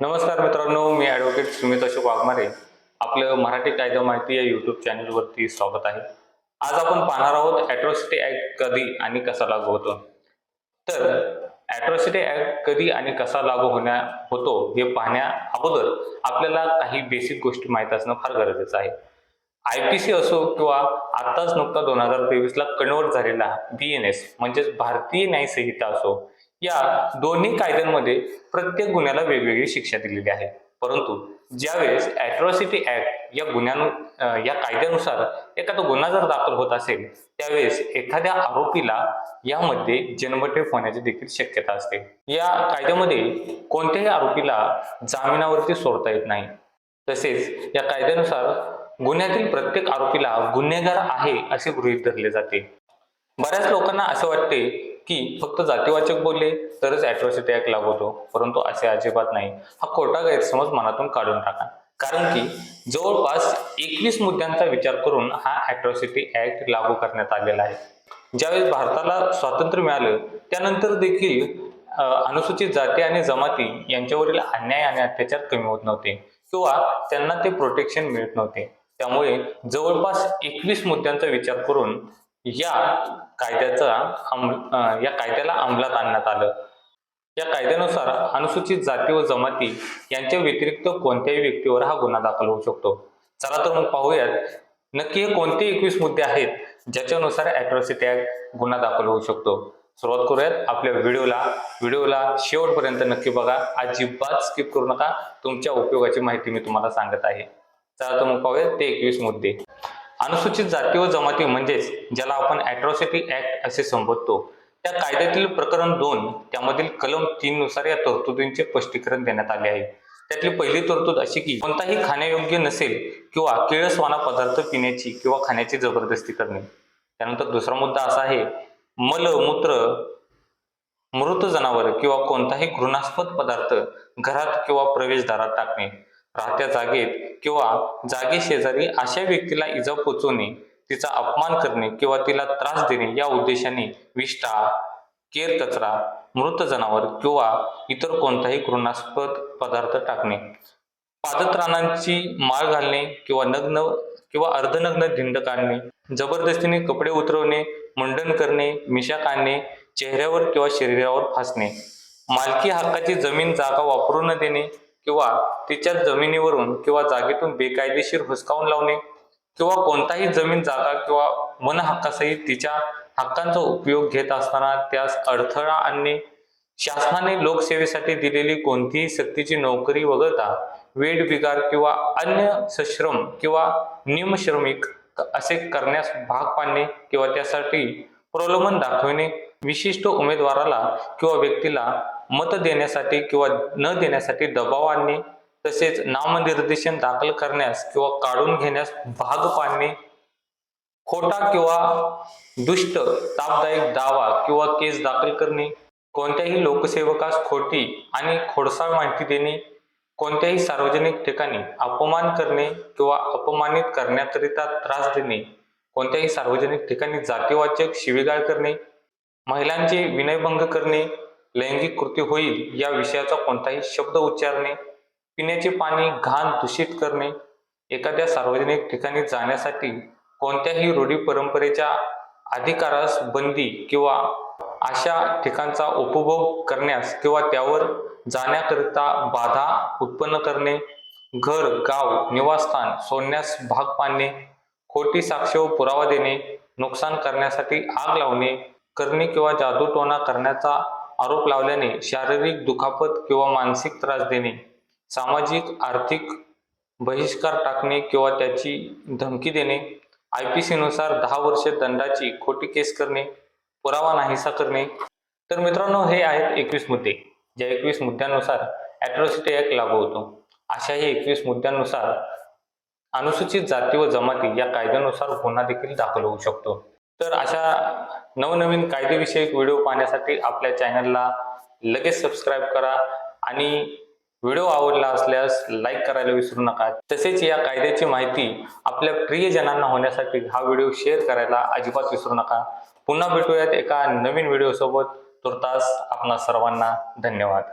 नमस्कार मित्रांनो मी ॲडव्होकेट सुमित अशोक वाघमारे. आपलं मराठी कायदा माहिती या युट्यूब चॅनलवरती स्वागत आहे. आज आपण पाहणार आहोत ॲट्रॉसिटी ॲक्ट कधी आणि कसा लागू होतो? तर ॲट्रॉसिटी ॲक्ट कधी आणि कसा लागू होण्या होतो हे पाहण्या अगोदर आपल्याला काही बेसिक गोष्टी माहीत असणं फार गरजेचं आहे. आय पी सी असो किंवा आत्ताच नुकता दोन हजार तेवीसला कन्वर्ट झालेला बी एन एस म्हणजेच भारतीय न्यायसंहिता असो या दोन्ही कायद्यांमध्ये प्रत्येक गुन्ह्याला वेगवेगळी शिक्षा दिलेली आहे. परंतु ज्यावेळेस ॲट्रॉसिटी ऍक्ट या गुन्ह्यानु या कायद्यानुसार एखादा गुन्हा जर दाखल होत असेल त्यावेळेस एखाद्या आरोपीला यामध्ये जन्मठेप होण्याची देखील शक्यता असते. या कायद्यामध्ये कोणत्याही आरोपीला जामिनावरती सोडता येत नाही. तसेच या कायद्यानुसार गुन्ह्यातील प्रत्येक आरोपीला गुन्हेगार आहे असे गृहीत धरले जाते. बऱ्याच लोकांना असं वाटते की फक्त जातीवाचक बोलले तरच ॲट्रॉसिटी ऍक्ट लागू होतो. परंतु असे अजिबात नाही. हा खोटा गैरसमज मनातून काढून टाका. कारण की जवळपास एकवीस मुद्द्यांचा विचार करून हा ॲट्रॉसिटी ॲक्ट लागू करण्यात आलेला आहे. ज्यावेळेस भारताला स्वातंत्र्य मिळालं त्यानंतर देखील अनुसूचित जाती आणि जमाती यांच्यावरील अन्याय आणि अत्याचार कमी होत नव्हते किंवा त्यांना ते प्रोटेक्शन मिळत नव्हते. त्यामुळे जवळपास एकवीस मुद्द्यांचा विचार करून या कायद्याचा या कायद्याला अंमलात आणण्यात आलं. या कायद्यानुसार अनुसूचित जाती व जमाती यांच्या व्यतिरिक्त कोणत्याही व्यक्तीवर हा गुन्हा दाखल होऊ शकतो. चला तर मग पाहूयात नक्की हे कोणते एकवीस मुद्दे आहेत ज्याच्यानुसार ॲट्रॉसिटी ऍक्ट गुन्हा दाखल होऊ शकतो? सुरुवात करूयात आपल्या व्हिडिओला. व्हिडिओला शेवटपर्यंत नक्की बघा. अजिबात स्किप करू नका. तुमच्या उपयोगाची माहिती मी तुम्हाला सांगत आहे. चला तर मग पाहूयात ते एकवीस मुद्दे. अनुसूचित जाती व जमाती म्हणजेच ज्याला आपण ॲट्रॉसिटी ऍक्ट असे संबोधतो. त्या कायद्यातील प्रकरण दोन त्यामधील कलम तीन नुसार या तरतुदींचे स्पष्टीकरण देण्यात आले आहे. त्यातली पहिली तरतूद अशी की कोणताही खाण्यायोग्य नसेल किंवा केळसवाना पदार्थ पिण्याची किंवा खाण्याची जबरदस्ती करणे. त्यानंतर दुसरा मुद्दा असा आहे मल मूत्र मृत जनावर किंवा कोणताही घृणास्पद पदार्थ घरात किंवा प्रवेशद्वारात टाकणे. राहत्या जागेत किंवा जागे शेजारी अशा व्यक्तीला इजा पोचवणे तिचा अपमान करणे किंवा तिला त्रास देणे या उद्देशाने विष्ठा केर कचरा मृत जनावर किंवा इतर कोणताही घृणास्पद पदार्थ टाकणे. पादत्राणांची माळ घालणे किंवा नग्न किंवा अर्धनग्न धिंड काढणे जबरदस्तीने कपडे उतरवणे मुंडन करणे मिशा काढणे चेहऱ्यावर किंवा शरीरावर फासणे. मालकी हक्काची जमीन जागा वापरू न देणे किंवा तिच्या जमिनीवरून किंवा जागेतून बेकायदेशीर हुसकावून लावणे किंवा कोणताही जमीन जागा किंवा मन हक्कासहित तिच्या हक्कांचा उपयोग घेत असताना त्यास अडथळा आणणे शासनाने लोकसेवेसाठी दिलेली कोणतीही सक्तीची नोकरी वगळता वेड बिगार किंवा अन्य सश्रम किंवा निमश्रमिक असे करण्यास भाग पाडणे किंवा त्यासाठी प्रलोभन दाखविणे विशिष्ट उमेदवाराला किंवा व्यक्तीला मत देण्यासाठी किंवा न देण्यासाठी दबाव आणणे तसेच नामनिर्देशन दाखल करण्यास किंवा काढून घेण्यास भाग पाडणे खोटा किंवा दुष्ट तापदायक दावा किंवा केस दाखल करणे कोणत्याही लोकसेवकास खोटी आणि खोडसाळ माहिती देणे कोणत्याही सार्वजनिक ठिकाणी अपमान करणे किंवा अपमानित करण्याकरिता त्रास देणे कोणत्याही सार्वजनिक ठिकाणी जातीवाचक शिवीगाळ करणे महिलांचे विनयभंग करणे लैंगिक कृती होईल या विषयाचा कोणताही शब्द उच्चारणे पिण्याचे पाणी घाण दूषित करणे एखाद्या सार्वजनिक ठिकाणी जाण्यासाठी कोणत्याही रूढी परंपरेच्या अधिकारास बंदी किंवा अशा ठिकाणचा उपभोग करण्यास किंवा त्यावर जाण्याकरिता बाधा उत्पन्न करणे घर गाव निवासस्थान सोडण्यास भाग पाडणे खोटी साक्ष व पुरावा देणे नुकसान करण्यासाठी आग लावणे करणे किंवा जादूटोणा करण्याचा आरोप लावल्याने शारीरिक दुखापत किंवा मानसिक त्रास देणे सामाजिक आर्थिक बहिष्कार टाकणे किंवा त्याची धमकी देणे आय पी सीनुसार दहा वर्ष दंडाची खोटी केस करणे पुरावा नाहीसा करणे. तर मित्रांनो हे आहेत एकवीस मुद्दे. ज्या एकवीस मुद्द्यांनुसार ॲट्रॉसिटी ऍक्ट लागू होतो. अशाही एकवीस मुद्द्यांनुसार अनुसूचित जाती व जमाती या कायद्यानुसार गुन्हा देखील दाखल होऊ शकतो. तर अशा नवनवीन कायदेविषयक व्हिडिओ पाहण्यासाठी आपल्या चॅनलला लगेच सबस्क्राईब करा आणि व्हिडिओ आवडला असल्यास लाईक करायला विसरू नका. तसेच या कायद्याची माहिती आपल्या प्रियजनांना होण्यासाठी हा व्हिडिओ शेअर करायला अजिबात विसरू नका. पुन्हा भेटूयात एका नवीन व्हिडिओसोबत. तुर्तास आपणा सर्वांना धन्यवाद.